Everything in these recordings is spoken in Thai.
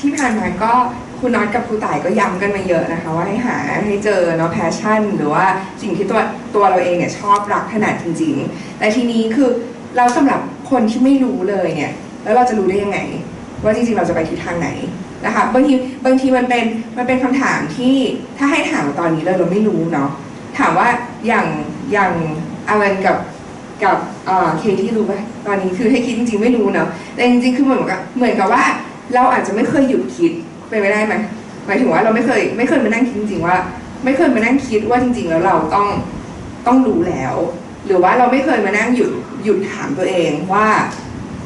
ที่ผ่านมาก็คุณน็อตกับครูต่ายก็ย้ำกันมาเยอะนะคะ ว่าให้หาให้เจอเนาะแพชชั่น หรือว่าสิ่งที่ตัวตัวเราเองเนี่ยชอบรักขนาดจริง ๆ แต่ทีนี้คือเราสำหรับคนที่ไม่รู้เลยเนี่ยแล้วเราจะรู้ได้ยังไง ว่าจริงๆเราจะไปทิศทางไหนนะคะบางทีบางทีมันเป็นมันเป็นคำถามที่ถ้าให้ถามตอนนี้เลยเราไม่รู้เนาะถามว่าอย่างอย่างอารันกับกับเอ่อเคที่รู้ไหมตอนนี้คือให้คิดจริงๆไม่รู้เนาะแต่จริงๆคือเหมือนกับเหมือนกับว่า เราอาจจะไม่เคยหยุดคิดไปนไม่ได้ไหมหมายถึงว่าเราไม่เคยไม่เคยมานั่งคิดจริงๆว่า ไม่เคยมานั่งคิดว่าจริง ๆ แล้วเราต้องต้องรู้แล้ว หรือว่าเราไม่เคยมานั่งหยุดหยุดถามตัวเองว่า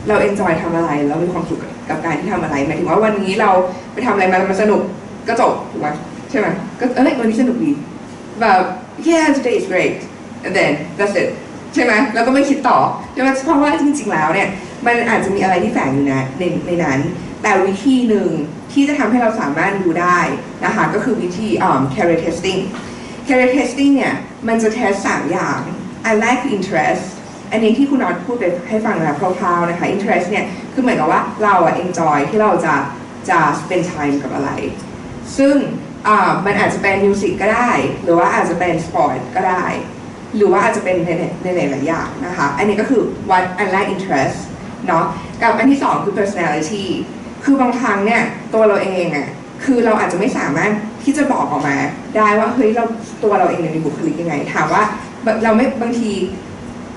เราเอนจอยทำอะไรเรามีความสุขกับการที่ทำอะไรหมายถึงว่าวันนี้เราไปทำอะไรมามันสนุกก็จบถูกไหมใช่ไหมก็เอ้ยวันนี้สนุกดีแบบ yeah today is great and then that's it ใช่ไหมแล้วก็ไม่คิดต่อใช่ไหมเพราะว่าจริงๆแล้วเนี่ยมันอาจจะมีอะไรที่แฝงอยู่ในในในนั้น แต่วิธีหนึ่งที่จะทำให้เราสามารถดูได้นะคะก็คือวิธีอ่า career testing career testing เนี่ยมันจะ test สามอย่าง อันแรกคือ interest อันนี้ที่คุณน็อตพูดไปให้ฟังนะคร่าวๆนะคะ interest เนี่ยคือเหมือนกับว่าเราอะ enjoy ที่เราจะจะ spend time กับอะไร ซึ่งอ่ามันอาจจะเป็นมิวสิกก็ได้ หรือว่าอาจจะเป็นสปอร์ตก็ได้ หรือว่าอาจจะเป็นในในในหลายๆอย่างนะคะ อันนี้ก็คือวัดอันแรก interest เนาะกับอันที่สองคือ personality คือบางครั้งเนี่ยตัวเราเองอะคือเราอาจจะไม่สามารถที่จะบอกออกมา ได้ว่าเฮ้ยเราตัวเราเองเนี่ยมีบุคลิกยังไง ถามว่าเราไม่บางที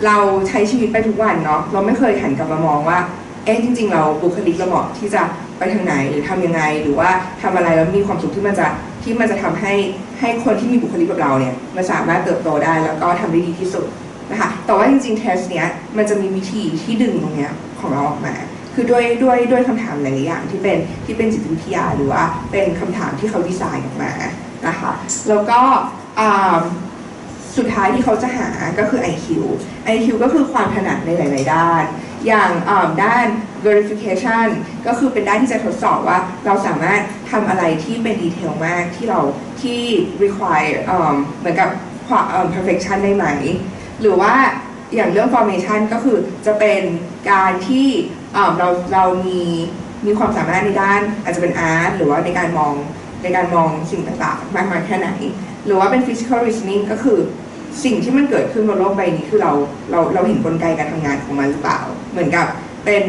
เราใช้ชีวิตไปทุกวันเนาะเราไม่เคยหันกลับมามองว่าเอ๊ะจริง ๆ เราบุคลิกเราเหมาะที่จะไปทางไหนหรือทำยังไง หรือว่าทำอะไรแล้วมีความสุขที่มันจะที่มันจะทำให้ให้คนที่มีบุคลิกแบบเราเนี่ยมันสามารถเติบโตได้แล้วก็ทำได้ดีที่สุดนะคะแต่ว่าจริงๆเทสเนี้ยมันจะมีวิธีที่ดึงตรงเนี้ยของเราออกมา คือด้วยด้วยด้วยคำถามหลายอย่างที่เป็นที่เป็นจิตวิทยาหรือว่าเป็นคำถามที่เขาดีไซน์ออกมานะคะแล้วก็สุดท้ายที่เขาจะหาก็คือ IQ IQ ก็คือความถนัดในหลาย ๆ ด้าน อย่างด้าน verification ก็คือเป็นด้านที่จะทดสอบว่าเราสามารถทำอะไรที่เป็นดีเทลมากที่เราที่ require เหมือนกับความ perfection ได้ไหม หรือว่าอย่างเรื่อง formation ก็คือจะเป็นการที่ เราเรามีมีความสามารถในด้านอาจจะเป็น art หรือว่าในการมองในการมองสิ่งต่างๆ มากน้อยแค่ไหน หรือว่าเป็น physical reasoning ก็คือสิ่งที่มันเกิดขึ้นบนโลกใบนี้คือเราเราเราเห็นกลไกการทำงานของมันหรือเปล่า เหมือนกับเป็น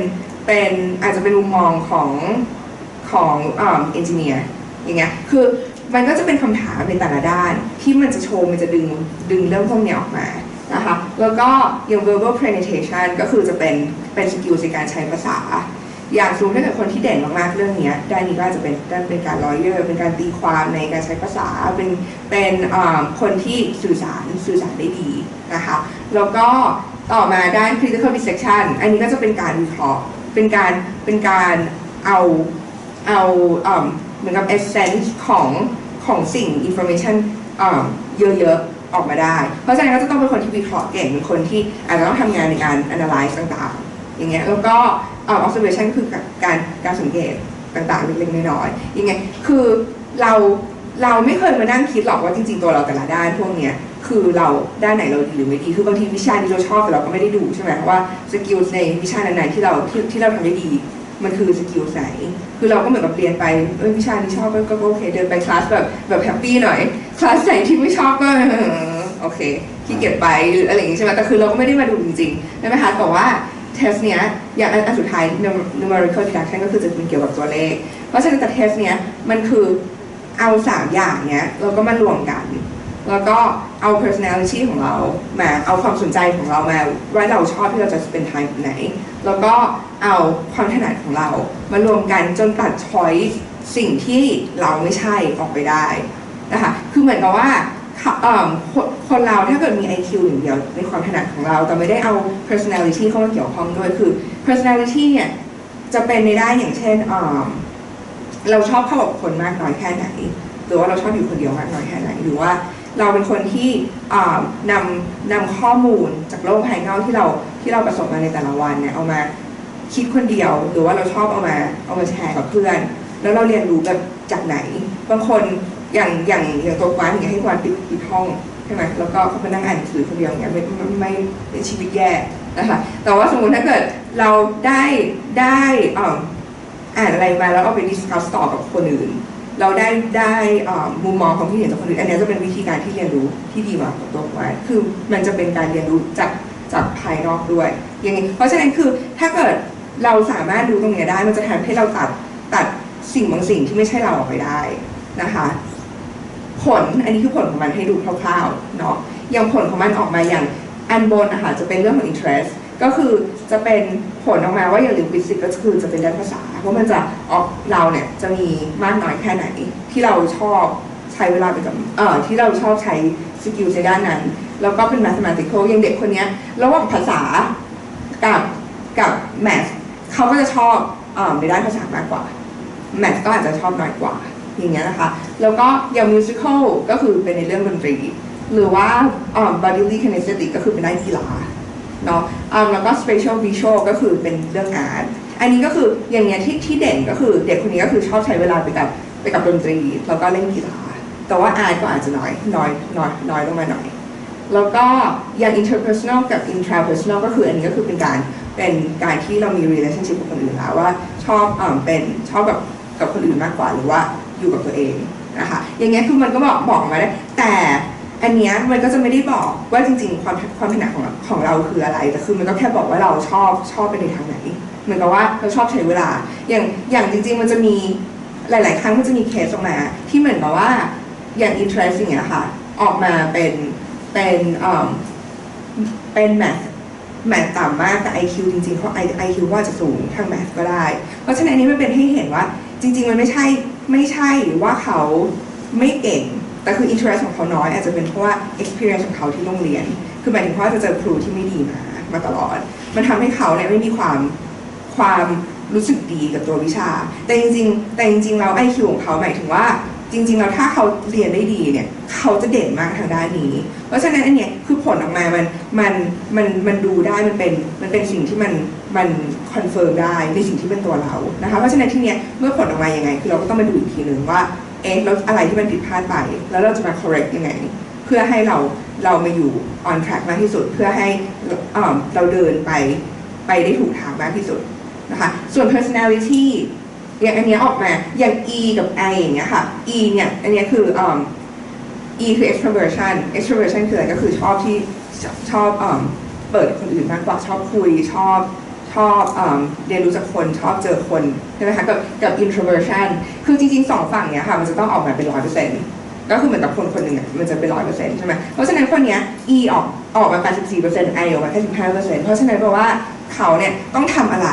เป็นอาจจะเป็นมุมมองของของเอนจิเนียร์อย่างเงี้ยคือมันก็จะเป็นคำถามในแต่ละด้านที่มันจะโชว์มันจะดึงดึงเรื่องพวกเนี้ยออกมา นะคะแล้วก็อย่าง verbal presentation ก็คือจะเป็นเป็นสกิลในการใช้ภาษา อย่างสมมติถ้าเกิดคนที่เด่นมากๆเรื่องนี้ด้านนี้ก็จะเป็นด้านเป็นการลอยเยอร์เป็นการตีความในการใช้ภาษาเป็นเป็นคนที่สื่อสารสื่อสารได้ดีนะคะแล้วก็ต่อมาด้าน critical dissection อันนี้ก็จะเป็นการวิเคราะห์เป็นการเป็นการเอาเอาเหมือนกับ essence ของของสิ่ง information อ่าเยอะๆ ออกมาได้ เพราะฉะนั้นก็จะต้องเป็นคนที่วิเคราะห์เก่งเป็นคนที่อาจจะต้องทำงานในการ analyze ต่างๆ อย่างเงี้ยแล้วก็ observation คือการการสังเกตต่างๆเล็กๆน้อยๆอย่างเงี้ยคือเราเราไม่เคยมานั่งคิดหรอกว่าจริง ๆ ตัวเราแต่ละด้านพวกเนี้ยคือเราด้านไหนเราดีหรือไม่ดี คือบางทีวิชาที่เราชอบแต่เราก็ไม่ได้ดูใช่ไหมว่าสกิลในวิชานั้นๆที่เราที่ที่เราทำได้ดี มันคือสกิลไหน คือเราก็เหมือนกับเรียนไปเออวิชานี้ชอบก็ก็โอเค เดินไปคลาสแบบแบบแฮปปี้หน่อย คลาสไหนที่ไม่ชอบก็โอเคขี้เกียจไปหรืออะไรอย่างงี้ใช่ไหมแต่คือเราก็ไม่ได้มาดูจริงๆใช่ไหมคะแต่ว่าเทสเนี้ยอย่างอันอันสุดท้าย numerical deduction ก็คือจะเป็นเกี่ยวกับตัวเลข เพราะฉะนั้นแต่เทสเนี้ยมันคือเอาสามอย่างเนี้ยเราก็มารวมกัน แล้วก็เอา personality ของเรามาเอาความสนใจของเรามาว่าเราชอบที่เราจะ spend time ไหน แล้วก็เอาความถนัดของเรา มารวมกันจนตัด choice สิ่งที่เราไม่ใช่ออกไปได้นะคะคือเหมือนกับว่าคคนเราถ้าเกิดมี IQ อย่างเดียวในความถนัดของเรา แต่ไม่ได้เอา personality เข้ามาเกี่ยวข้องด้วยคือ personality เนี่ยจะเป็นในได้อย่างเช่นเราชอบเข้ากับคนมากน้อยแค่ไหน หรือว่าเราชอบอยู่คนเดียวมากน้อยแค่ไหนหรือว่า เราเป็นคนที่นำนำข้อมูลจากโลกภายนอกที่เราที่เราประสบมาในแต่ละวันเนี่ยเอามาคิดคนเดียวหรือว่าเราชอบเอามาเอามาแชร์กับเพื่อน แล้วเราเรียนรู้แบบจากไหน บางคนอย่างอย่างอย่างตัวกวานอย่างให้กวานปิดปิดห้องใช่ไหมแล้วก็เขาไปนั่งอ่านหนังสือคนเดียวอย่างเงี้ยไม่ไม่ไม่ชีวิตแย่นะคะแต่ว่าสมมติถ้าเกิดเราได้ได้อ่าอ่านอะไรมาแล้วเอาไปดิสคัสต่อกับคนอื่น เราได้ได้มุมมองความคิดเห็นจากคนอื่นอันนี้จะเป็นวิธีการที่เรียนรู้ที่ดีกว่าตัวไว้คือมันจะเป็นการเรียนรู้จากจากภายนอกด้วยอย่างนี้เพราะฉะนั้นคือถ้าเกิดเราสามารถรู้ตรงเนี้ยได้มันจะทำให้เราตัดตัดสิ่งบางสิ่งที่ไม่ใช่เราออกไปได้นะคะ ผลอันนี้คือผลของมันให้ดูคร่าวๆเนาะอย่างผลของมันออกมาอย่างอันบนนะคะจะเป็นเรื่องของ interest ก็คือจะเป็นผลออกมาว่าอย่างลิงวิสิกก็คือจะเป็นด้านภาษาว่าะมันจะออกเราเนี่ยจะมีมากน้อยแค่ไหน ที่เราชอบใช้เวลาไปกับเอ่อที่เราชอบใช้สกิลในด้านนั้น แล้วก็เป็น mathematical อย่างเด็กคนนี้ระหว่างภาษากับกับ math เขาก็จะชอบเออในด้านภาษามากกว่าแมทก็อาจจะชอบน้อยกว่าอย่างเงี้ยนะคะ แล้วก็อย่างมิวสิควลก็คือเป็นในเรื่องดนตรี หรือว่าอ่า bodily kinesthetic ก็คือเป็นด้านกีฬา เนาะแล้วก็ spatial visual ก็คือเป็นเรื่องอาร์ตอันนี้ก็คืออย่างเงี้ยที่ที่เด่นก็คือเด็กคนนี้ก็คือชอบใช้เวลาไปกับไปกับดนตรี แล้วก็เล่นกีฬาแต่ว่าอาร์ตก็อาจจะน้อยน้อยน้อยน้อยลงมาหน่อย แล้วก็อย่าง interpersonal กับ intrapersonal ก็คืออันนี้ก็คือเป็นการเป็นการที่เรามี relationship กับคนอื่นแล้วว่าชอบเออเป็นชอบกับกับคนอื่นมากกว่าหรือว่าอยู่กับตัวเองนะคะอย่างเงี้ยคือมันก็บอกบอกมาได้แต่ อันเนี้ยมันก็จะไม่ได้บอกว่าจริง ๆ ความความถนัดของของเราคืออะไรแต่คือมันก็แค่บอกว่าเราชอบชอบไปในทางไหน เหมือนกับว่าเราชอบใช้เวลา อย่างอย่างจริง ๆ มันจะมีหลาย ๆ ครั้งมันจะมีเคสออกมา ที่เหมือนกับว่าอย่าง interest อย่างเงี้ยค่ะ ออกมาเป็นเป็นเอ่อเป็นแมทแมทต่ำมากแต่ IQ จริงๆเขา IQ ว่าจะสูงทางแมทก็ได้ เพราะฉะนั้นอันนี้มันเป็นให้เห็นว่า จริง ๆ มันไม่ใช่ไม่ใช่ว่าเขาไม่เก่ง แต่คือ interest ของเขาน้อยอาจจะเป็นเพราะว่า experience ของเขาที่โรงเรียน คือหมายถึงว่าจะเจอครูที่ไม่ดีมามาตลอด มันทำให้เขาเนี่ยไม่มีความความรู้สึกดีกับตัววิชา แต่จริงๆ แต่จริงๆเราไอคิวของเขาหมายถึงว่าจริงๆ แล้วถ้าเขาเรียนได้ดีเนี่ยเขาจะเด่นมากทางด้านนี้ เพราะฉะนั้นอันเนี้ยคือผลออกมา มัน มัน มัน มันดูได้ มันเป็น มันเป็นสิ่งที่มัน มันคอนเฟิร์มได้ในสิ่งที่เป็นตัวเรา นะคะ เพราะฉะนั้นที่เนี้ยเมื่อผลออกมายังไง คือเราก็ต้องมาดูอีกทีหนึ่งว่า เอ๊ะแล้วอะไรที่มันผิดพลาดไป แล้วเราจะมา correct ยังไง เพื่อให้เราเรามาอยู่ on track มากที่สุด เพื่อให้เราเดินไปไปได้ถูกทางมากที่สุดนะคะส่วน personality อย่างอันเนี้ยออกมาอย่าง E กับ I อย่างเงี้ยค่ะ E เนี่ยอันเนี้ยคืออ E คือ extroversion extroversion คืออะไรก็คือชอบที่ชอบชอบเปิดคนอื่นมากกว่าชอบคุยชอบ ชอบอืมเรียนรู้จากคนชอบเจอคนใช่ไหมคะกับกับ introversion คือจริงๆสองฝั่งเนี้ยค่ะมันจะต้องออกมาเป็นร้อยเปอร์เซ็นต์ก็คือเหมือนกับคนคนหนึ่งอะมันจะเป็นร้อยเปอร์เซ็นต์ใช่ไหมเพราะฉะนั้นคนเนี้ย E ออกออกมา 84เปอร์เซ็นต์ I ออกมาแค่15เปอร์เซ็นต์เพราะฉะนั้นแปลว่าเขาเนี่ยต้องทำอะไร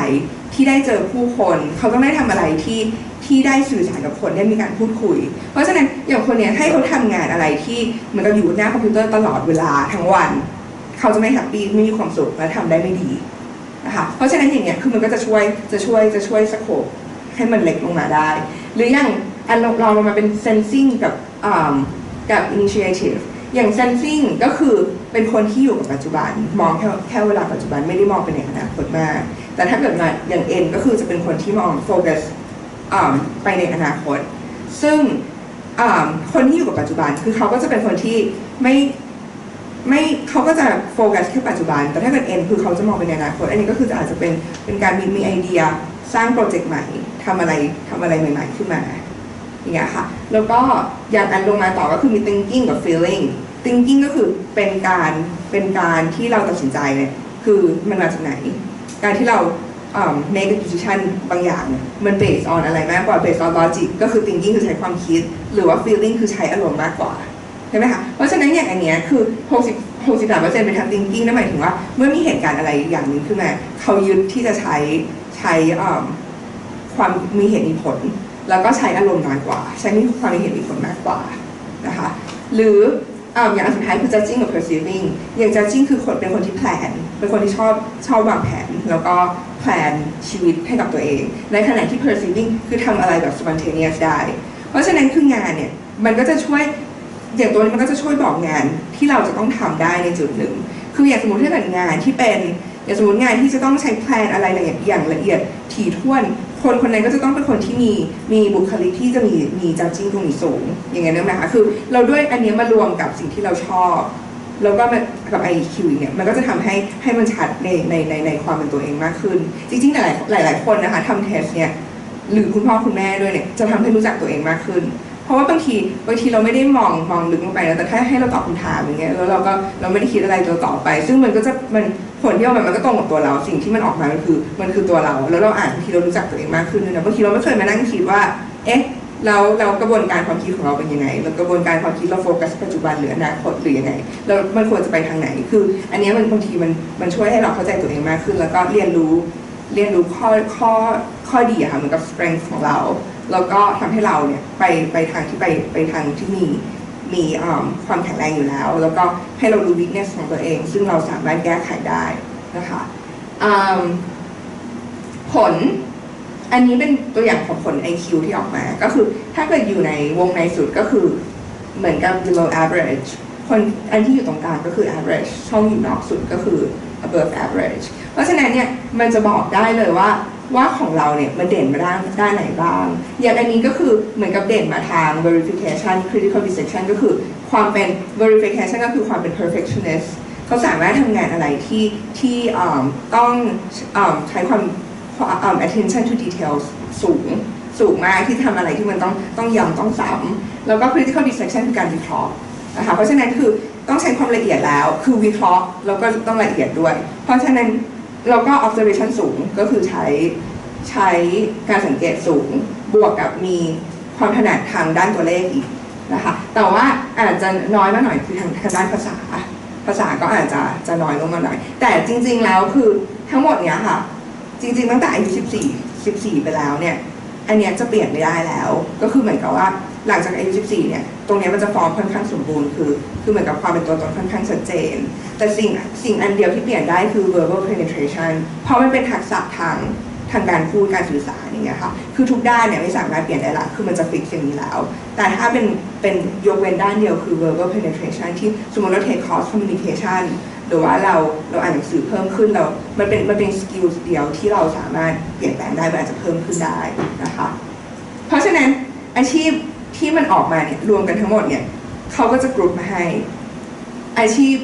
ที่ได้เจอผู้คน เขาต้องได้ทำอะไรที่ที่ได้สื่อสารกับคนได้มีการพูดคุย เพราะฉะนั้นอย่างคนเนี้ยให้เขาทำงานอะไรที่เหมือนกับอยู่หน้าคอมพิวเตอร์ตลอดเวลาทั้งวัน เขาจะไม่แฮปปี้ไม่มีความสุขและทำได้ไม่ดี นะคะเพราะฉะนั้นอย่างเงี้ยคือมันก็จะช่วยจะช่วยจะช่วยสโคปให้มันเล็กลงมาได้ หรืออย่างอันเราเราลงมาเป็น sensing กับกับ initiative อย่าง sensing ก็คือเป็นคนที่อยู่กับปัจจุบัน มองแค่แค่เวลาปัจจุบันไม่ได้มองไปในอนาคตมาก แต่ถ้าเกิดมาอย่าง N ก็คือจะเป็นคนที่มองโฟกัสไปในอนาคต ซึ่งคนที่อยู่กับปัจจุบันคือเขาก็จะเป็นคนที่ไม่ ไม่เขาก็จะโฟกัสแค่ปัจจุบัน แต่ถ้าเกิด N คือเขาจะมองไปในอนาคตอันนี้ก็คืออาจจะเป็นเป็นการมีมีไอเดียสร้างโปรเจกต์ใหม่ทำอะไรทำอะไรใหม่ ๆ ขึ้นมาอย่างเงี้ยค่ะ แล้วก็อย่างอันลงมาต่อก็คือมี thinking กับ feeling thinking ก็คือเป็นการเป็นการที่เราตัดสินใจเนี่ยคือมันมาจากไหน การที่เราเอ่อ make a decision บางอย่าง มัน based on อะไรมากกว่า based on logic ก็คือ thinking คือใช้ความคิด หรือว่า feeling คือใช้อารมณ์มากกว่า ช่ไหมคะ เพราะฉะนั้นอย่างอันเนี้ยคือ 60 63เปอร์เซ็นต์เป็นทาง thinking นั่นหมายถึงว่าเมื่อมีเหตุการณ์อะไรอย่างหนึ่งขึ้นมาเขายึดที่จะใช้ใช้อะความมีเหตุมีผล แล้วก็ใช้อารมณ์น้อยกว่า ใช้มีความมีเหตุมีผลมากกว่านะคะหรืออย่างสุดท้ายคือ judging กับ perceiving อย่าง judging คือคนเป็นคนที่แพลน เป็นคนที่ชอบชอบวางแผน แล้วก็แพลนชีวิตให้กับตัวเอง ในขณะที่ perceiving คือทำอะไรแบบ spontaneous ได้ เพราะฉะนั้นคืองานเนี่ย มันก็จะช่วย อย่างตัวนี้มันก็จะช่วยบอกงานที่เราจะต้องทำได้ในจุดหนึ่ง คืออย่างสมมติถ้าเกิดงานที่เป็นอย่างสมมติงานที่จะต้องใช้แพลนอะไรอย่างละเอียดถี่ถ้วน คนคนนั้นก็จะต้องเป็นคนที่มีมีบุคลิกที่จะมีมีจัดจิ้งตรงนี้สูง อย่างเงี้ยนะคะคือเราด้วยอันนี้มารวมกับสิ่งที่เราชอบ แล้วก็มากับ IQ เนี่ยมันก็จะทำให้ให้มันชัดในในในในความเป็นตัวเองมากขึ้น จริงๆหลายหลายหลายคนนะคะทำเทสเนี่ยหรือคุณพ่อคุณแม่ด้วยเนี่ยจะทำให้รู้จักตัวเองมากขึ้น เพราะว่าบางทีบางทีเราไม่ได้มองมองลึกลงไปนะแต่แค่ให้เราตอบคำถามอย่างเงี้ยแล้วเราก็เราไม่ได้คิดอะไรตัวต่อไป ซึ่งมันก็จะมันผลที่ออกมามันก็ตรงกับตัวเรา สิ่งที่มันออกมามันคือมันคือตัวเรา แล้วเราอ่านบางทีเรารู้จักตัวเองมากขึ้นนะบางทีเราไม่เคยมานั่งคิดว่า เอ๊ะเราเรากระบวนการความคิดของเราเป็นยังไงแล้วกระบวนการความคิดเราโฟกัสปัจจุบันหรืออนาคตหรือยังไงแล้วมันควรจะไปทางไหน คือ อันนี้มันบางทีมันมันช่วยให้เราเข้าใจตัวเองมากขึ้น แล้วก็เรียนรู้เรียนรู้ข้อข้อข้อดีอะค่ะเหมือนกับ strength ของเรา แล้วก็ทำให้เราเนี่ยไปไปทางที่ไปไปทางที่มีมีความแข็งแรงอยู่แล้ว แล้วก็ให้เรารู้ weakness ของตัวเอง ซึ่งเราสามารถแก้ไขได้นะคะผลอันนี้เป็นตัวอย่างของผล IQ ที่ออกมา ก็คือถ้าเกิดอยู่ในวงในสุดก็คือเหมือนกับ below average คนอันที่อยู่ตรงกลางก็คือ average ช่องอยู่นอกสุดก็คือ above average เพราะฉะนั้นเนี่ยมันจะบอกได้เลยว่า ว่าของเราเนี่ยมันเด่นมาด้านด้านไหนบ้าง อย่างอันนี้ก็คือเหมือนกับเด่นมาทาง verification critical dissection ก็คือความเป็น verification ก็คือความเป็น perfectionist เขาสามารถทำงานอะไรที่ที่ต้องอใช้ความความ attention to details สูงสูงมากที่ทำอะไรที่มันต้องต้องย้ำต้องซ้ำแล้วก็ critical dissection คือการวิเคราะห์นะคะเพราะฉะนั้นคือต้องใช้ความละเอียดแล้ว คือวิเคราะห์แล้วก็ต้องละเอียดด้วย เพราะฉะนั้น เราก็ observation สูงก็คือใช้ใช้การสังเกตสูง บวกกับมีความถนัดทางด้านตัวเลขอีกนะคะ แต่ว่าอาจจะน้อยมาหน่อยคือทางทางด้านภาษา ภาษาก็อาจจะจะน้อยลงมาหน่อย แต่จริง ๆ แล้วคือทั้งหมดเนี้ยค่ะ จริง ๆ ตั้งแต่อายุ 14 14 ไปแล้วเนี่ย อันเนี้ยจะเปลี่ยนไม่ได้แล้ว ก็คือเหมือนกับว่า หลังจากอายุ14เนี่ย ตรงนี้มันจะฟอร์มค่อนข้างสมบูรณ์ คือ คือเหมือนกับความเป็นตัวตนค่อนข้างชัดเจน แต่สิ่ง สิ่งอันเดียวที่เปลี่ยนได้คือ verbal penetration เพราะมันเป็นทักษะทางทางการพูดการสื่อสารอย่างเงี้ยค่ะ คือทุกด้านเนี่ยไม่สามารถเปลี่ยนได้ละ คือมันจะฟิกอย่างนี้แล้ว แต่ถ้าเป็น เป็นยกเว้นด้านเดียวคือ verbal penetration ที่สมมติเรา take course communication หรือว่าเราเราอ่านหนังสือเพิ่มขึ้นเรา มันเป็น มันเป็นสกิลเดียวที่เราสามารถเปลี่ยนแปลงได้มันอาจจะเพิ่มขึ้นได้นะคะ เพราะฉะนั้นอาชีพ ที่มันออกมาเนี่ยรวมกันทั้งหมดเนี่ยเขาก็จะกรุ๊ปมาให้ อาชีพ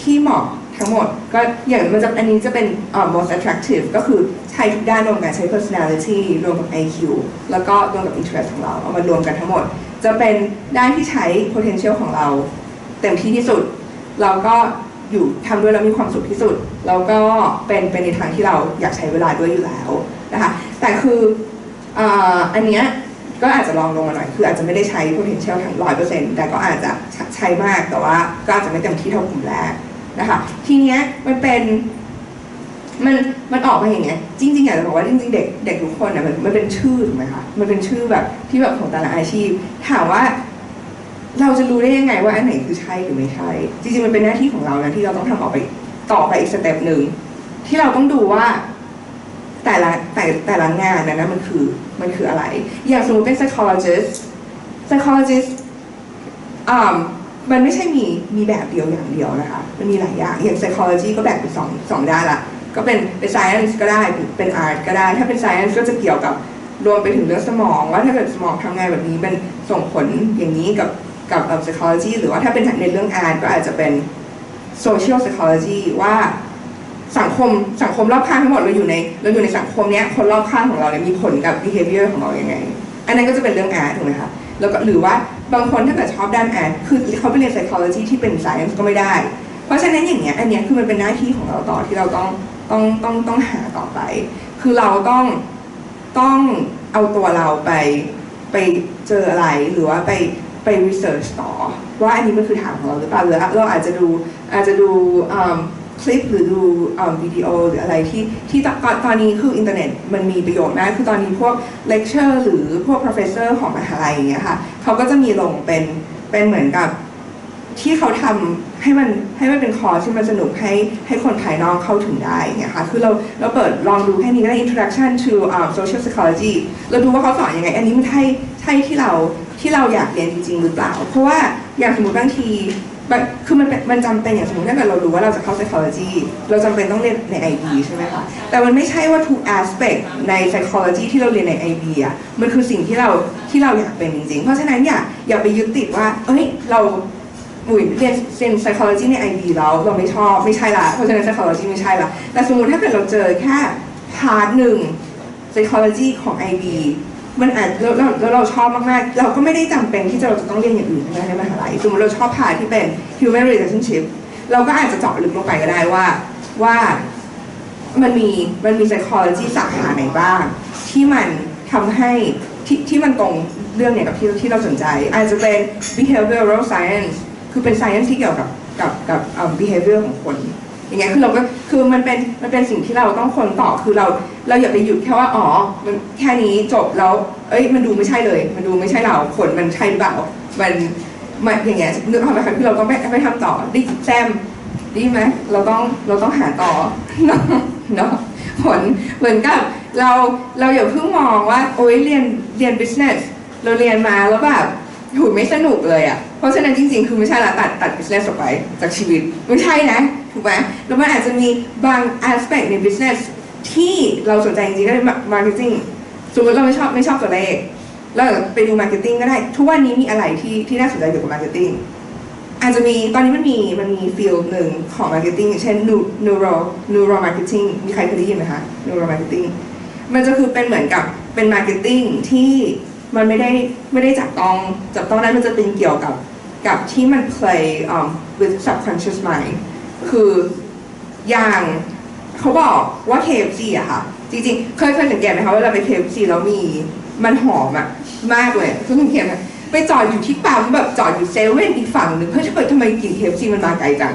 ที่เหมาะทั้งหมด ก็อย่างมันจะอันนี้จะเป็น most attractive ก็คือใช้ทุกด้านรวมกันใช้ personality รวมกับ IQ แล้วก็รวมกับ interest ของเราเอามารวมกันทั้งหมด จะเป็นด้านที่ใช้ potential ของเรา เต็มที่ที่สุด เราก็อยู่ทำด้วยแล้วมีความสุขที่สุด แล้วก็เป็นเป็นในทางที่เราอยากใช้เวลาด้วยอยู่แล้วนะคะแต่คือเอ่ออันเนี้ย ก็อาจจะลองลงมาหน่อยคืออาจจะไม่ได้ใช้ potential ทั้งร้อยเปอร์เซ็นต์แต่ก็อาจจะใช้มากแต่ว่าก็อาจจะไม่เต็มที่เท่ากลุ่มแรกนะคะทีเนี้ยมันเป็นมันมันออกมาอย่างเงี้ยจริงๆอยากจะบอกว่าจริงๆเด็กเด็กทุกคนเนี่ยมันมันเป็นชื่อถูกไหมคะมันเป็นชื่อแบบที่แบบของแต่ละอาชีพ ถามว่า เราจะรู้ได้ยังไงว่าอันไหนคือใช่หรือไม่ใช่ จริงๆมันเป็นหน้าที่ของเรานะที่เราต้องทำออกไปต่อไปอีกสเต็ปหนึ่งที่เราต้องดูว่า แต่ละแต่แต่ละงานนะนะมันคือมันคืออะไร อย่างสมมติเป็น psychologist psychologist อ่ามันไม่ใช่มีมีแบบเดียวอย่างเดียวนะคะ มันมีหลายอย่าง อย่าง psychology ก็แบ่งเป็นสองสองด้านละก็เป็นเป็น science ก็ได้เป็น art ก็ได้ ถ้าเป็น science ก็จะเกี่ยวกับรวมไปถึงเรื่องสมองว่าถ้าเกิดสมองทำงานแบบนี้เป็นส่งผลอย่างนี้กับกับ psychology หรือว่าถ้าเป็นในเรื่อง art ก็อาจจะเป็น social psychology ว่า สังคมสังคมรอบข้างทั้งหมดเราอยู่ในเราอยู่ในสังคมเนี้ยคนรอบข้างของเราเนี่ยมีผลกับ behavior ของเราอย่างไง อันนั้นก็จะเป็นเรื่อง art ถูกไหมคะแล้วก็หรือว่าบางคนถ้าเกิดชอบด้าน art คือเขาไปเรียน psychology ที่เป็น science ก็ไม่ได้ เพราะฉะนั้นอย่างเงี้ยอันเนี้ยคือมันเป็นหน้าที่ของเราต่อที่เราต้องต้องต้องต้องหาต่อไป คือเราต้องต้องเอาตัวเราไปไปเจออะไรหรือว่าไปไป research ต่อ ว่าอันนี้มันคือทางของเราหรือเปล่าหรือเราอาจจะดูอาจจะดู คลิปหรือดูวิดีโอหรืออะไรที่ที่ตอนตอนนี้คืออินเทอร์เน็ตมันมีประโยชน์มากคือตอนนี้พวกเลคเชอร์หรือพวก professor ของมหาลัยอย่างเงี้ยค่ะเขาก็จะมีลงเป็นเป็นเหมือนกับที่เขาทำให้มันให้มันเป็นคอร์สที่มันสนุกให้ให้คนภายนอกเข้าถึงได้เงี้ยค่ะ คือเราเราเปิดลองดูแค่นี้ก็ได้ introduction to um, social psychology เราดูว่าเขาสอนยังไง อันนี้มันใช่ใช่ที่เราที่เราอยากเรียนจริง ๆ หรือเปล่า เพราะว่าอย่างสมมติบางที แบบคือมันเป็นมันจำเป็นอย่างสมมติถ้าเกิดเรารู้ว่าเราจะเข้า psychology เราจำเป็นต้องเรียนใน IB ใช่ไหมคะแต่มันไม่ใช่ว่าทุก aspect ใน psychology ที่เราเรียนใน IB อะมันคือสิ่งที่เราที่เราอยากเป็นจริงๆ เพราะฉะนั้นอย่าอย่าไปยึดติดว่าเอ้ยเราอุ้ยเรียนเรียน psychology ใน IB แล้วเราไม่ชอบไม่ใช่ละเพราะฉะนั้น psychology ไม่ใช่ละแต่สมมติถ้าเกิดเราเจอแค่พาร์ทหนึ่ง psychology ของ IB มันอาจแล้วแล้วแล้วเราชอบมากๆ เราก็ไม่ได้จำเป็นที่จะเราจะต้องเรียนอย่างอื่นในมหาลัยสมมติเราชอบพาที่เป็น human relationship เราก็อาจจะเจาะลึกลงไปก็ได้ว่าว่ามันมีมันมี psychology สาขาไหนบ้าง ที่มันทำให้ที่ที่มันตรงเรื่องเนี่ยกับที่ที่เราสนใจ อาจจะเป็น behavioral science คือเป็น science ที่เกี่ยวกับกับกับเอ่อ behavior ของคน อย่างเงี้ยคือเราก็คือมันเป็นมันเป็นสิ่งที่เราต้องคนต่อคือเรา เราอย่าไปหยุดแค่ว่าอ๋อมันแค่นี้จบแล้วเอ้ยมันดูไม่ใช่เลย มันดูไม่ใช่เราผลมันใช่หรือเปล่ามันมันอย่างเงี้ยนึกออกไหมคะคือเราต้องไม่ไม่ทำต่อดิแซมดีไหมเราต้องเราต้องหาต่อเนาะเนาะผลเหมือนกับเราเราอย่าเพิ่งมองว่าโอ๊ยเรียนเรียน business เราเรียนมาแล้วแบบ ถูไม่สนุกเลยอะ่ะ เพราะฉะนั้นจริงๆ คือไม่ใช่ละตัดตัด business ออกไปจากชีวิต ไม่ใช่นะ ถูกไหมแล้วมันอาจจะมีบาง aspect ใน business ที่เราสนใจจริงๆก็ได้ marketing สมมติเราไม่ชอบไม่ชอบตัวเลขเราไปดู marketing ก็ได้ ทุกวันนี้มีอะไรที่ที่น่าสนใจเกี่ยวกับ marketing อาจจะมีตอนนี้มันมีมันมีฟิลหนึ่งของ marketing เช่น neuro neuro neuro marketing มีใครเคยได้ยินไหมคะ neuro marketing มันจะคือเป็นเหมือนกับเป็น marketing ที่ มันไม่ได้ไม่ได้จับต้องจับต้องได้มันจะเป็นเกี่ยวกับกับที่มัน play um, with subconscious mind คืออย่างเขาบอกว่า KFC อะค่ะ จริงๆ เคยเคยสังเกตไหมคะว่าเราไป KFC แล้วมีมันหอมอะมากเลยทุกคนเห็นไหมไปจอดอยู่ที่ปั๊มแบบจอดอยู่เซเว่นอีกฝั่งหนึ่งเพื่อจะเปิดทำไมกลิ่น KFC มันมาไกลจัง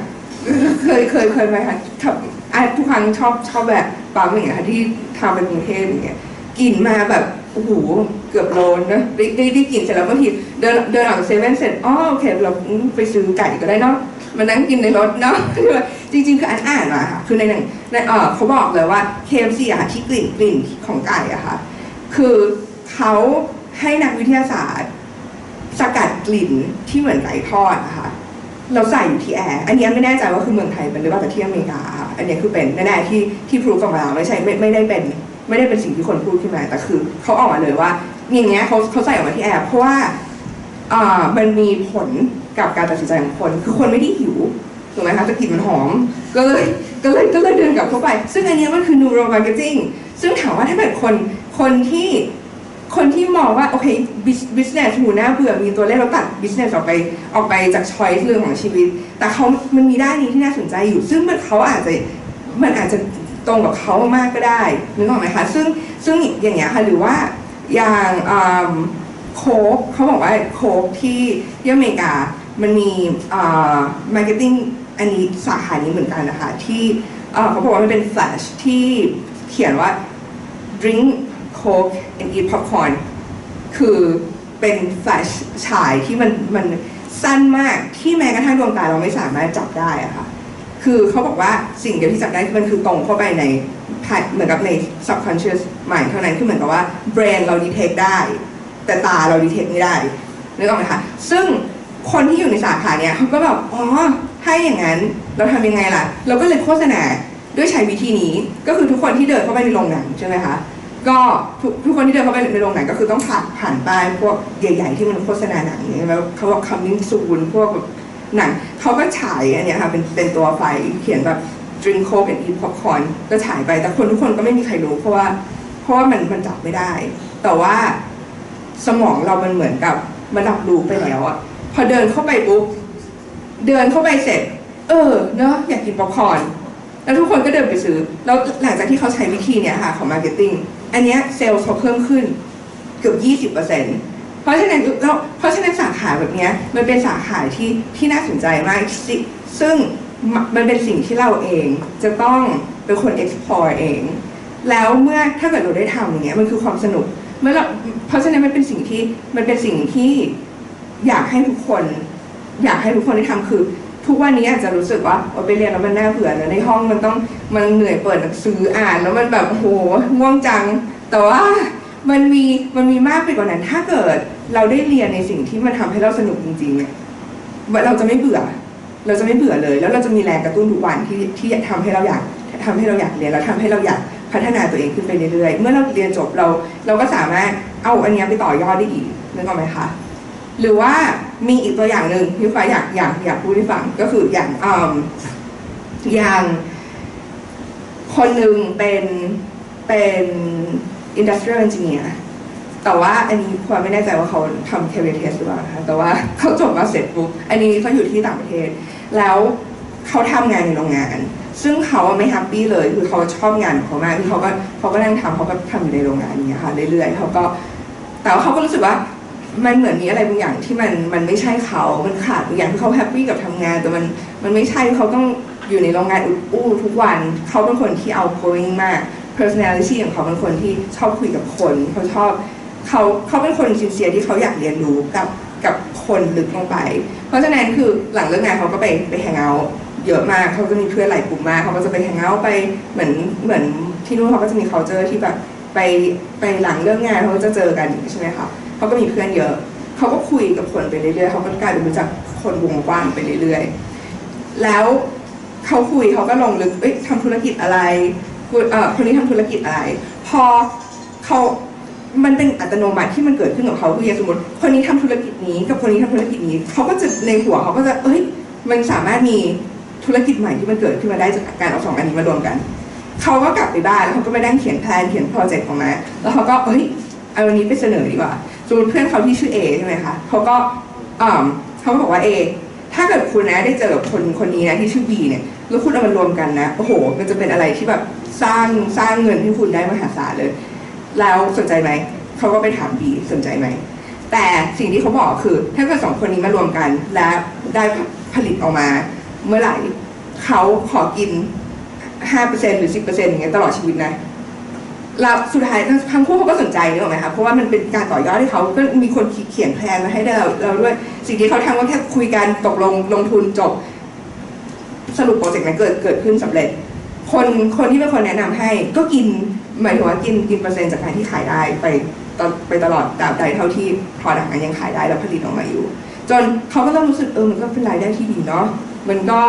เคยเคยเคยไหมคะขับอะทุกครั้งชอบชอบแบบปั๊มอย่างเงี้ยค่ะที่ทำเป็นกรุงเทพอย่างเงี้ยกลิ่นมาแบบ โอ้โหเกือบโลนนะได้ได้ได้กลิ่นเสร็จแล้วบางทีเดินเดินออกจากเซเว่นเสร็จอ๋อโอเคเราไปซื้อไก่ก็ได้เนาะมานั่งกินในรถเนาะจริงๆคืออันอ่านมาค่ะคือในหนังในเออเขาบอกเลยว่า KFC อะค่ะที่กลิ่นกลิ่นของไก่อะค่ะคือเขาให้นักวิทยาศาสตร์ สกัดกลิ่นที่เหมือนไก่ทอดอะค่ะเราใส่อยู่ที่แอร์อันนี้ไม่แน่ใจว่าคือเมืองไทยเป็นหรือเปล่าแต่ที่อเมริกาค่ะอันนี้คือเป็นแน่ๆที่ที่พรูฟออกมาแล้วไม่ใช่ไม่ไม่ได้เป็น ไม่ได้เป็นสิ่งที่คนพูดขึ้นมาแต่คือเขาออกมาเลยว่า อย่างเงี้ยเขาเขาใส่ออกมาที่แอร์เพราะว่าอ่ามันมีผลกับการตัดสินใจของคน คือคนไม่ได้หิวถูกไหมคะแต่กลิ่นมันหอม ก็เลยก็เลยก็เลยเดินกลับเข้าไป ซึ่งอันนี้มันคือ neuro marketing ซึ่งถามว่าถ้าเกิดคนคนที่คนที่มองว่า โอเค business หูหน้าเบื่อมีตัวเลขเราตัด business ออกไปออกไปจาก choice เรื่องของชีวิต แต่เขามันมีด้านนี้ที่น่าสนใจอยู่ ซึ่งมันเขาอาจจะมันอาจจะ ตรงกับเขามากก็ได้นึกออกไหมคะซึ่งซึ่งอย่างเงี้ยค่ะหรือว่าอย่างโค้กเขาบอกว่าโค้กที่ที่อเมริกามันมีอ่า marketing อันนี้สาขานี้เหมือนกันนะคะ ที่เขาบอกว่ามันเป็น flash ที่เขียนว่า drink coke and eat popcorn คือเป็นแฟลชฉายที่มันมันสั้นมากที่แม้กระทั่งดวงตาเราไม่สามารถจับได้อะค่ะ คือเขาบอกว่าสิ่งเดียวที่จับได้คือมันคือตรงเข้าไปในเหมือนกับใน subconscious mind เท่านั้นคือเหมือนกับว่า brain เรา detect ได้ แต่ตาเรา detect ไม่ได้นึกออกไหมคะซึ่งคนที่อยู่ในสาขาเนี้ยเขาก็แบบอ๋อถ้าอย่างนั้นเราทำยังไงล่ะ เราก็เลยโฆษณาด้วยใช้วิธีนี้ก็คือทุกคนที่เดินเข้าไปในโรงหนังใช่ไหมคะก็ทุกทุกคนที่เดินเข้าไปในโรงหนังก็คือต้องผ่านผ่านป้ายพวกใหญ่ ๆ ที่มันโฆษณาหนังใช่ไหมเขาบอก coming soon พวกแบบ หนังเขาก็ฉายอันเนี้ยค่ะเป็นเป็นตัวไฟเขียนแบบ drink coke and eat popcorn ก็ฉายไปแต่คนทุกคนก็ไม่มีใครรู้เพราะว่าเพราะว่ามันมันจับไม่ได้ แต่ว่าสมองเรามันเหมือนกับมันรับรู้ไปแล้วอะพอเดินเข้าไปปุ๊บเดินเข้าไปเสร็จ เออเนาะอยากกินป๊อปคอร์นแล้วทุกคนก็เดินไปซื้อแล้วหลังจากที่เขาใช้วิธีเนี่ยค่ะของมาร์เก็ตติ้งอันเนี้ยเซลล์เขาเพิ่มขึ้นเกือบ 20%เพราะฉะนั้นเพราะฉะนั้นสาขาแบบนี้มันเป็นสาขาที่ที่น่าสนใจมากซึ่งมันเป็นสิ่งที่เราเองจะต้องเป็นคน explore เอง แล้วเมื่อถ้าเกิดเราได้ทำอย่างเงี้ยมันคือความสนุกเมื่อเราเพราะฉะนั้นมันเป็นสิ่งที่มันเป็นสิ่งที่อยากให้ทุกคน อยากให้ทุกคนได้ทำคือ ทุกวันนี้อาจจะรู้สึกว่าว่าไปเรียนแล้วมันน่าเบื่อนะในห้องมันต้องมันเหนื่อยเปิดหนังสืออ่านแล้วมันแบบโอ้โหง่วงจัง แต่ว่า มันมีมันมีมากไปกว่านั้น ถ้าเกิดเราได้เรียนในสิ่งที่มันทำให้เราสนุกจริงๆเนี่ยเราจะไม่เบื่อ เราจะไม่เบื่อเลย แล้วเราจะมีแรงกระตุ้นทุกวันที่ที่ทำให้เราอยากทำให้เราอยากเรียนแล้วทำให้เราอยากพัฒนาตัวเองขึ้นไปเรื่อยๆ เมื่อเราเรียนจบเราเราก็สามารถเอาอันนี้ไปต่อยอดได้อีกนึกออกไหมคะหรือว่ามีอีกตัวอย่างหนึ่งที่ฟ้าอยากอยากอยากพูดให้ฟังก็คืออย่างอืมอย่างคนหนึ่งเป็นเป็น industrial engineer แต่ว่าอันนี้ความไม่แน่ใจว่าเขาทำ career test หรือเปล่านะคะแต่ว่าเขาจบมาเสร็จปุ๊บอันนี้เขาอยู่ที่ต่างประเทศ แล้วเขาทำงานในโรงงาน ซึ่งเขาไม่แฮปปี้เลยคือเขาชอบงานของเขามากที่เขาก็เขาก็นั่งทำเขาก็ทำอยู่ในโรงงานอย่างเงี้ยค่ะเรื่อยๆเขาก็แต่ว่าเขาก็รู้สึกว่ามันเหมือนมีอะไรบางอย่างที่มันมันไม่ใช่เขา มันขาดบางอย่างที่เขาแฮปปี้กับทำงาน แต่มันมันไม่ใช่เขาต้องอยู่ในโรงงานอุปู้ทุกวัน เขาเป็นคนที่ outgoing มาก personality ของเขาเป็นคนที่ชอบคุยกับคนเขาชอบเขาเขาเป็นคนซินเซียที่เขาอยากเรียนรู้กับกับคนลึกลงไป เพราะฉะนั้นคือหลังเลิกงานเขาก็ไปไปแฮงเอาท์เยอะมากเขาจะมีเพื่อนหลายกลุ่มมากเขาก็จะไปแฮงเอาท์ไปเหมือนเหมือนที่นู่นเขาก็จะมี culture ที่แบบไปไปหลังเลิกงานเขาก็จะเจอกันใช่ไหมคะเขาก็มีเพื่อนเยอะเขาก็คุยกับคนไปเรื่อยๆเขาก็กลายเป็นรู้จักคนวงกว้างไปเรื่อยๆแล้วเขาคุยเขาก็ลงลึกเอ้ยทำธุรกิจอะไร คนนี้ทำธุรกิจอะไร พอเขามันเป็นอัตโนมัติที่มันเกิดขึ้นกับเขาคืออย่างสมมติ คนนี้ทำธุรกิจนี้ กับคนนี้ทำธุรกิจนี้เขาก็จะในหัวเขาก็จะเอ้ย มันสามารถมีธุรกิจใหม่ที่มันเกิดขึ้นมาได้จากการเอาสองอันนี้มารวมกันเขาก็กลับไปบ้านแล้วเขาก็ไปนั่งเขียนแผนเขียนโปรเจกต์ออกมาแล้วเขาก็เอ้ยเอาอันนี้ไปเสนอดีกว่าสมมติเพื่อนเขาที่ชื่อเอใช่ไหมคะเขาก็อ่าเขาก็บอกว่าเอาเกิดคุณนะได้เจอกับคนคนนี้นะที่ชื่อบีเนี่ย แล้วคุณเอามันรวมกันนะ โอ้โห มันจะเป็นอะไรที่แบบสร้างสร้างเงินให้คุณได้มหาศาลเลย แล้วสนใจไหม เขาก็ไปถามบีสนใจไหม แต่สิ่งที่เขาบอกคือ ถ้าเกิดสองคนนี้มารวมกัน และได้ผลิตออกมาเมื่อไหร่ เขาขอกิน5%หรือ 10%อย่างเงี้ยตลอดชีวิตนะ แล้วสุดท้ายทั้งคู่เขาก็สนใจนึกออกไหมคะเพราะว่ามันเป็นการต่อยอดให้เขาก็มีคนเขียนแพลนมาให้เราเราด้วยสิ่งที่เขาทำก็แค่คุยกันตกลงลงทุนจบ สรุปโปรเจกต์นั้นเกิดเกิดขึ้นสำเร็จ คนคนที่เป็นคนแนะนำให้ ก็กินหมายถึงว่ากินกินเปอร์เซ็นต์จากการที่ขายได้ไปตอดไปตลอดตราบใดเท่าที่พอดักนั้นยังขายได้แล้วผลิตออกมาอยู่ จนเขาก็เริ่มรู้สึกเออมันก็เป็นรายได้ที่ดีเนาะมันก็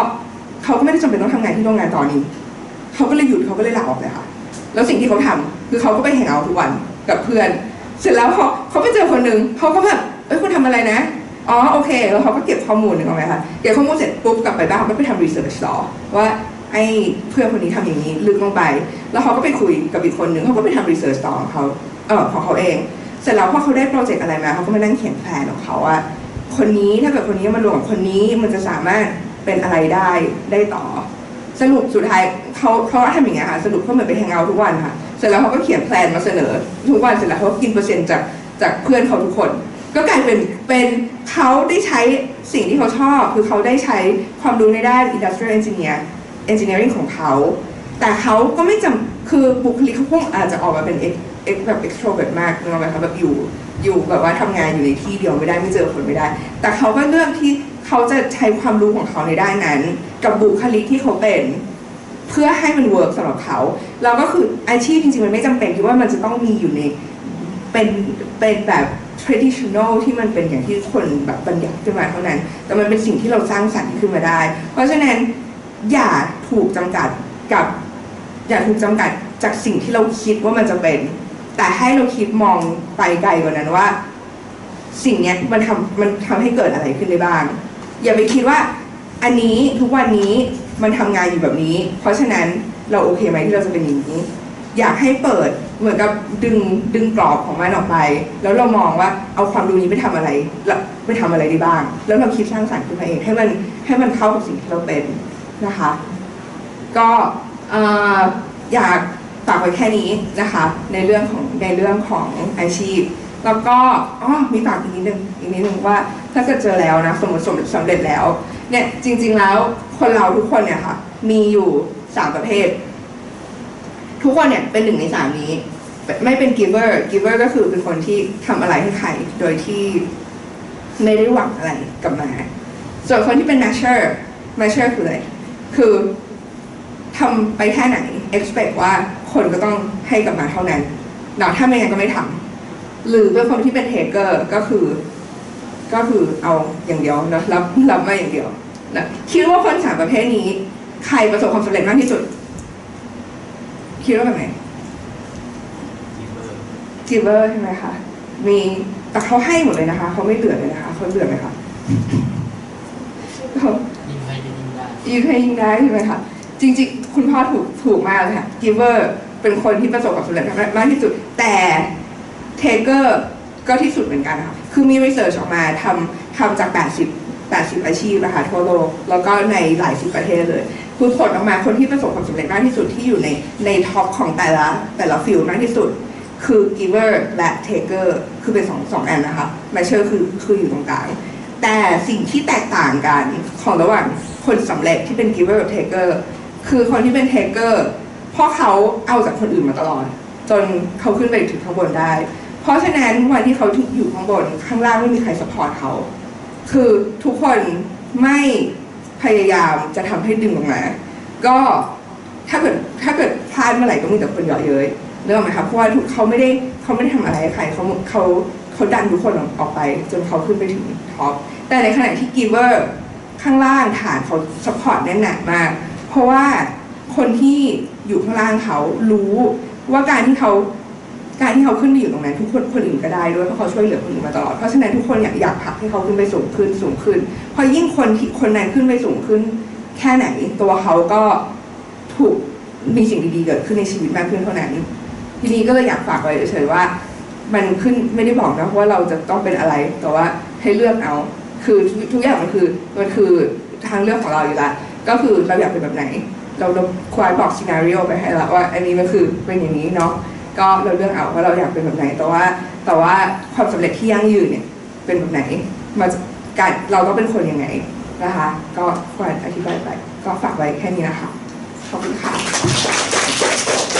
เขาก็ไม่ได้จำเป็นต้องทำงานที่โรงงานตอนนี้เขาก็เลยหยุดเขาก็เลยลาออกเลยค่ะ แล้วสิ่งที่เขาทำ คือเขาก็ไปแฮงเอาทุกวันกับเพื่อน เสร็จแล้วเขาเขาไปเจอคนหนึ่งเขาก็แบบเอ้ยคุณทำอะไรนะอ๋อโอเคแล้วเขาก็เก็บข้อมูลหนึ่งเอาไหมคะเก็บข้อมูลเสร็จปุ๊บกลับไปบ้านเขาก็ไปทำรีเสิร์ชต่อว่าไอ้เพื่อนคนนี้ทำอย่างนี้ลึกลงไป แล้วเขาก็ไปคุยกับอีกคนหนึ่งเขาก็ไปทำรีเสิร์ชต่อของเขาเออของเขาเอง เสร็จแล้วพอเขาได้โปรเจกต์อะไรมาเขาก็มานั่งเขียนแผนของเขาว่าคนนี้ถ้าเกิดคนนี้มารวมกับคนนี้มันจะสามารถเป็นอะไรได้ได้ต่อ สรุปสุดท้ายเขาเขาทำอย่างเงี้ยค่ะสรุปเขาเหมือนไปแฮงเอาทุกวันค่ะ ร็จแล้วเขาก็เขียนแพลนมาเสนอ ทุกวันเสร็จแล้วเขาก็กินเปอร์เซ็นต์จากจากเพื่อนเขาทุกคน ก็กลายเป็นเป็นเขาได้ใช้สิ่งที่เขาชอบ คือเขาได้ใช้ความรู้ในด้าน industrial engineer engineering ของเขา แต่เขาก็ไม่จำคือบุคลิกเขาคงอาจจะออกมาเป็น ex ex แบบ extrovert มากนึกออกไหมคะแบบอยู่อยู่แบบว่าทำงานอยู่ในที่เดียวไม่ได้ไม่เจอคนไม่ได้ แต่เขาก็เลือกที่เขาจะใช้ความรู้ของเขาในด้านนั้น กับบุคลิกที่เขาเป็น เพื่อให้มันเวิร์กสำหรับเขาแล้วก็คืออาชีพจริงๆมันไม่จำเป็นที่ว่ามันจะต้องมีอยู่ในเป็นเป็นแบบ traditional ที่มันเป็นอย่างที่คนแบบบัญญัติขึ้นมาเท่านั้น แต่มันเป็นสิ่งที่เราสร้างสรรค์ขึ้นมาได้ เพราะฉะนั้นอย่าถูกจำกัดกับ อย่าถูกจำกัดจากสิ่งที่เราคิดว่ามันจะเป็น แต่ให้เราคิดมองไปไกลกว่านั้นว่า สิ่งนี้มันทำมันทำให้เกิดอะไรขึ้นได้บ้าง อย่าไปคิดว่า อันนี้ทุกวันนี้ มันทำงานอยู่แบบนี้ เพราะฉะนั้นเราโอเคไหมที่เราจะเป็นอย่างนี้ อยากให้เปิดเหมือนกับดึงดึงกรอบของมันออกไป แล้วเรามองว่าเอาความรู้นี้ไปทำอะไรไปทำอะไรได้บ้าง แล้วเราคิดสร้างสรรค์ขึ้นมาเองให้มันให้มันเข้ากับสิ่งที่เราเป็นนะคะ ก็เอ่อยากฝากไว้แค่นี้นะคะ ในเรื่องของในเรื่องของอาชีพ แล้วก็อ๋อมีฝากอีกนิดนึงอีกนิดนึงว่าถ้าเกิดเจอแล้วนะสมมติสมสำเร็จแล้ว เนี่ยจริง ๆแล้วคนเราทุกคนเนี่ยค่ะมีอยู่สามประเภท ทุกคนเนี่ยเป็นหนึ่งในสามนี้ ไม่เป็น giver giver ก็คือเป็นคนที่ทำอะไรให้ใคร โดยที่ไม่ได้หวังอะไรกลับมา ส่วนคนที่เป็น masher masher คืออะไรคือทำไปแค่ไหน expect ว่าคนก็ต้องให้กลับมาเท่านั้นเนาะถ้าไม่งั้นก็ไม่ทำหรือเป็นคนที่เป็นเทเกอร์ก็คือ ก็คือเอาอย่างเดียวนะรับรับมาอย่างเดียวนะคิดว่าคนสามประเภทนี้ ใครประสบความสำเร็จมากที่สุด คิดว่าแบบไหนกิเบอร์จิเวอร์ใช่ไหมคะมีแต่เขาให้หมดเลยนะคะเขาไม่เหลือเลยนะคะเขาเหลือไหมคะเขายิ่งให้ก็ยิ่งได้ยิงให้ยิงได้ใช่ไหมคะจริง ๆ คุณพ่อถูกถูกมากเลยค่ะกิเวอร์เป็นคนที่ประสบความสำเร็จมากที่สุด แต่เทเกอร์ ก็ที่สุดเหมือนกันค่ะ คือมีรีเสิร์ชออกมาทำทำจาก 80 80 อาชีพนะคะทั่วโลก แล้วก็ในหลายสิบประเทศเลยคือผลออกมาคนที่ประสบความสำเร็จมากที่สุดที่อยู่ในในท็อปของแต่ละแต่ละฟิลมากที่สุด คือ giver และ taker คือเป็นสองสองอันนะคะ measure คือคืออยู่ตรงกลางแต่สิ่งที่แตกต่างกันของระหว่างคนสำเร็จที่เป็น giver กับ taker คือคนที่เป็น taker เพราะเขาเอาจากคนอื่นมาตลอด จนเขาขึ้นไปถึงข้างบนได้ เพราะฉะนั้นวันที่เขาถูกอยู่ข้างบนข้างล่างไม่มีใครสปอร์ตเขา คือทุกคนไม่พยายามจะทำให้ดึงลงมา ก็ถ้าเกิดถ้าเกิดพลาดเมื่อไหร่ก็มีแต่คนเยาะเย้ยเรื่องไหมคะเพราะว่าเขาไม่ได้เขาไม่ได้ทำอะไรให้ใครเขาเขาเขาดันทุกคนออกไป จนเขาขึ้นไปถึงท็อปแต่ในขณะที่กีเวอร์ข้างล่างฐานเขาสปอร์ตแน่นหนักมาก เพราะว่าคนที่อยู่ข้างล่างเขารู้ว่าการที่เขา การที่เขาขึ้นไปอยู่ตรงนั้นทุกคนคนอื่นก็ได้ด้วยเพราะเขาช่วยเหลือคนอื่นมาตลอดเพราะฉะนั้นทุกคนอยากอยากผลักให้เขาขึ้นไปสูงขึ้นสูงขึ้นเพราะยิ่งคนที่คนนั้นขึ้นไปสูงขึ้น แค่ไหนตัวเขาก็ถูกมีสิ่งดีๆเกิดขึ้นในชีวิตมากขึ้นเท่านั้น ทีนี้ก็เลยอยากฝากไว้เฉยๆว่า มันขึ้นไม่ได้บอกนะว่าเราจะต้องเป็นอะไร แต่ว่าให้เลือกเอา คือทุกทุกอย่างมันคือมันคือทางเลือกของเราอยู่ละก็คือเราอยากเป็นแบบไหน เราควายบอกซีนารีโอไปให้แล้วว่า อันนี้มันคือเป็นอย่างนี้เนาะ ก็เราเลือกเอาว่าเราอยากเป็นแบบไหน แต่ว่าแต่ว่าความสำเร็จที่ยั่งยืนเนี่ยเป็นแบบไหนมากการเราต้องเป็นคนยังไงนะคะ ก็ควรอธิบายไป ก็ฝากไว้แค่นี้นะคะ ขอบคุณค่ะ